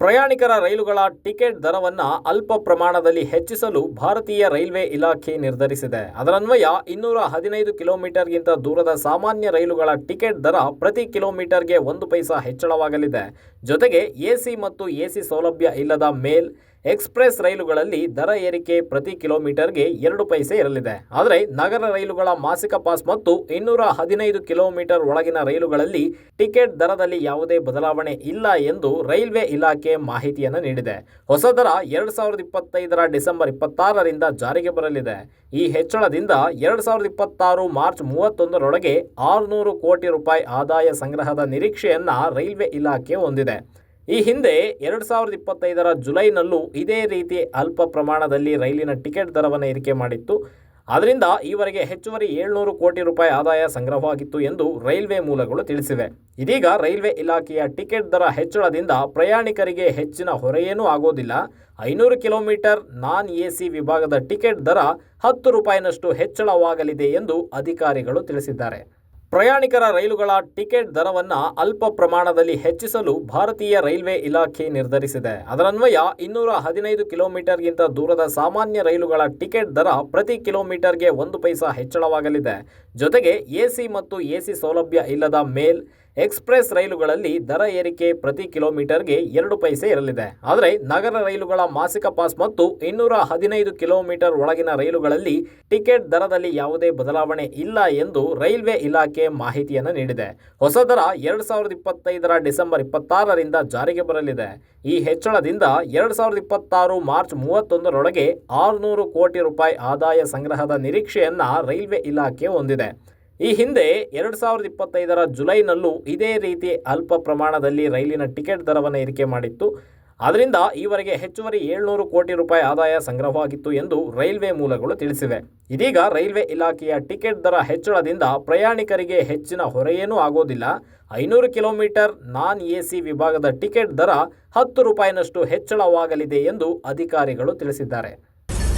ಪ್ರಯಾಣಿಕರ ರೈಲುಗಳ ಟಿಕೆಟ್ ದರವನ್ನು ಅಲ್ಪ ಪ್ರಮಾಣದಲ್ಲಿ ಹೆಚ್ಚಿಸಲು ಭಾರತೀಯ ರೈಲ್ವೆ ಇಲಾಖೆ ನಿರ್ಧರಿಸಿದೆ. ಅದರನ್ವಯ ಇನ್ನೂರ ಹದಿನೈದು ಕಿಲೋಮೀಟರ್ಗಿಂತ ದೂರದ ಸಾಮಾನ್ಯ ರೈಲುಗಳ ಟಿಕೆಟ್ ದರ ಪ್ರತಿ ಕಿಲೋಮೀಟರ್ಗೆ ಒಂದು ಪೈಸಾ ಹೆಚ್ಚಳವಾಗಲಿದೆ. ಜೊತೆಗೆ ಎಸಿ ಮತ್ತು ಎಸಿ ಸೌಲಭ್ಯ ಇಲ್ಲದ ಮೇಲ್ ಎಕ್ಸ್ಪ್ರೆಸ್ ರೈಲುಗಳಲ್ಲಿ ದರ ಏರಿಕೆ ಪ್ರತಿ ಕಿಲೋಮೀಟರ್ಗೆ ಎರಡು ಪೈಸೆ ಇರಲಿದೆ. ಆದರೆ ನಗರ ರೈಲುಗಳ ಮಾಸಿಕ ಪಾಸ್ ಮತ್ತು ಇನ್ನೂರ ಹದಿನೈದು ಕಿಲೋಮೀಟರ್ ಒಳಗಿನ ರೈಲುಗಳಲ್ಲಿ ಟಿಕೆಟ್ ದರದಲ್ಲಿ ಯಾವುದೇ ಬದಲಾವಣೆ ಇಲ್ಲ ಎಂದು ರೈಲ್ವೆ ಇಲಾಖೆ ಮಾಹಿತಿಯನ್ನು ನೀಡಿದೆ. ಹೊಸ ದರ ಎರಡು ಸಾವಿರದ ಇಪ್ಪತ್ತೈದರ ಡಿಸೆಂಬರ್ ಇಪ್ಪತ್ತಾರರಿಂದ ಜಾರಿಗೆ ಬರಲಿದೆ. ಈ ಹೆಚ್ಚಳದಿಂದ ಎರಡು ಸಾವಿರದ ಇಪ್ಪತ್ತಾರು ಮಾರ್ಚ್ ಮೂವತ್ತೊಂದರೊಳಗೆ ಆರುನೂರು ಕೋಟಿ ರೂಪಾಯಿ ಆದಾಯ ಸಂಗ್ರಹದ ನಿರೀಕ್ಷೆಯನ್ನ ರೈಲ್ವೆ ಇಲಾಖೆ ಹೊಂದಿದೆ. ಈ ಹಿಂದೆ ಎರಡು ಸಾವಿರದ ಇಪ್ಪತ್ತೈದರ ಜುಲೈನಲ್ಲೂ ಇದೇ ರೀತಿ ಅಲ್ಪ ಪ್ರಮಾಣದಲ್ಲಿ ರೈಲಿನ ಟಿಕೆಟ್ ದರವನ್ನು ಏರಿಕೆ ಮಾಡಿತ್ತು. ಅದರಿಂದ ಈವರೆಗೆ ಹೆಚ್ಚುವರಿ ಏಳ್ನೂರು ಕೋಟಿ ರೂಪಾಯಿ ಆದಾಯ ಸಂಗ್ರಹವಾಗಿತ್ತು ಎಂದು ರೈಲ್ವೆ ಮೂಲಗಳು ತಿಳಿಸಿವೆ. ಇದೀಗ ರೈಲ್ವೆ ಇಲಾಖೆಯ ಟಿಕೆಟ್ ದರ ಹೆಚ್ಚಳದಿಂದ ಪ್ರಯಾಣಿಕರಿಗೆ ಹೆಚ್ಚಿನ ಹೊರೆಯೇನೂ ಆಗೋದಿಲ್ಲ. ಐನೂರು ಕಿಲೋಮೀಟರ್ ನಾನ್ ಎಸಿ ವಿಭಾಗದ ಟಿಕೆಟ್ ದರ ಹತ್ತು ರೂಪಾಯಿನಷ್ಟು ಹೆಚ್ಚಳವಾಗಲಿದೆ ಎಂದು ಅಧಿಕಾರಿಗಳು ತಿಳಿಸಿದ್ದಾರೆ. ಪ್ರಯಾಣಿಕರ ರೈಲುಗಳ ಟಿಕೆಟ್ ದರವನ್ನು ಅಲ್ಪ ಪ್ರಮಾಣದಲ್ಲಿ ಹೆಚ್ಚಿಸಲು ಭಾರತೀಯ ರೈಲ್ವೆ ಇಲಾಖೆ ನಿರ್ಧರಿಸಿದೆ. ಅದರನ್ವಯ ಇನ್ನೂರ ಹದಿನೈದು ಕಿಲೋಮೀಟರ್ಗಿಂತ ದೂರದ ಸಾಮಾನ್ಯ ರೈಲುಗಳ ಟಿಕೆಟ್ ದರ ಪ್ರತಿ ಕಿಲೋಮೀಟರ್ಗೆ ಒಂದು ಪೈಸಾ ಹೆಚ್ಚಳವಾಗಲಿದೆ. ಜೊತೆಗೆ ಎಸಿ ಮತ್ತು ಎಸಿ ಸೌಲಭ್ಯ ಇಲ್ಲದ ಮೇಲ್ ಎಕ್ಸ್ಪ್ರೆಸ್ ರೈಲುಗಳಲ್ಲಿ ದರ ಏರಿಕೆ ಪ್ರತಿ ಕಿಲೋಮೀಟರ್ಗೆ ಎರಡು ಪೈಸೆ ಇರಲಿದೆ. ಆದರೆ ನಗರ ರೈಲುಗಳ ಮಾಸಿಕ ಪಾಸ್ ಮತ್ತು ಇನ್ನೂರ ಹದಿನೈದು ಕಿಲೋಮೀಟರ್ ಒಳಗಿನ ರೈಲುಗಳಲ್ಲಿ ಟಿಕೆಟ್ ದರದಲ್ಲಿ ಯಾವುದೇ ಬದಲಾವಣೆ ಇಲ್ಲ ಎಂದು ರೈಲ್ವೆ ಇಲಾಖೆ ಮಾಹಿತಿಯನ್ನು ನೀಡಿದೆ. ಹೊಸ ದರ ಎರಡು ಸಾವಿರದ ಇಪ್ಪತ್ತೈದರ ಡಿಸೆಂಬರ್ ಇಪ್ಪತ್ತಾರರಿಂದ ಜಾರಿಗೆ ಬರಲಿದೆ. ಈ ಹೆಚ್ಚಳದಿಂದ ಎರಡು ಸಾವಿರದ ಇಪ್ಪತ್ತಾರು ಮಾರ್ಚ್ ಮೂವತ್ತೊಂದರೊಳಗೆ ಆರುನೂರು ಕೋಟಿ ರೂಪಾಯಿ ಆದಾಯ ಸಂಗ್ರಹದ ನಿರೀಕ್ಷೆಯನ್ನ ರೈಲ್ವೆ ಇಲಾಖೆ ಹೊಂದಿದೆ. ಈ ಹಿಂದೆ ಎರಡು ಸಾವಿರದ ಇಪ್ಪತ್ತೈದರ ಜುಲೈನಲ್ಲೂ ಇದೇ ರೀತಿ ಅಲ್ಪ ಪ್ರಮಾಣದಲ್ಲಿ ರೈಲಿನ ಟಿಕೆಟ್ ದರವನ್ನು ಏರಿಕೆ ಮಾಡಿತ್ತು. ಅದರಿಂದ ಈವರೆಗೆ ಹೆಚ್ಚುವರಿ ಏಳ್ನೂರು ಕೋಟಿ ರೂಪಾಯಿ ಆದಾಯ ಸಂಗ್ರಹವಾಗಿತ್ತು ಎಂದು ರೈಲ್ವೆ ಮೂಲಗಳು ತಿಳಿಸಿವೆ. ಇದೀಗ ರೈಲ್ವೆ ಇಲಾಖೆಯ ಟಿಕೆಟ್ ದರ ಹೆಚ್ಚಳದಿಂದ ಪ್ರಯಾಣಿಕರಿಗೆ ಹೆಚ್ಚಿನ ಹೊರೆಯೇನೂ ಆಗೋದಿಲ್ಲ. ಐನೂರು ಕಿಲೋಮೀಟರ್ ನಾನ್ ಎಸಿ ವಿಭಾಗದ ಟಿಕೆಟ್ ದರ ಹತ್ತು ರೂಪಾಯಿನಷ್ಟು ಹೆಚ್ಚಳವಾಗಲಿದೆ ಎಂದು ಅಧಿಕಾರಿಗಳು ತಿಳಿಸಿದ್ದಾರೆ.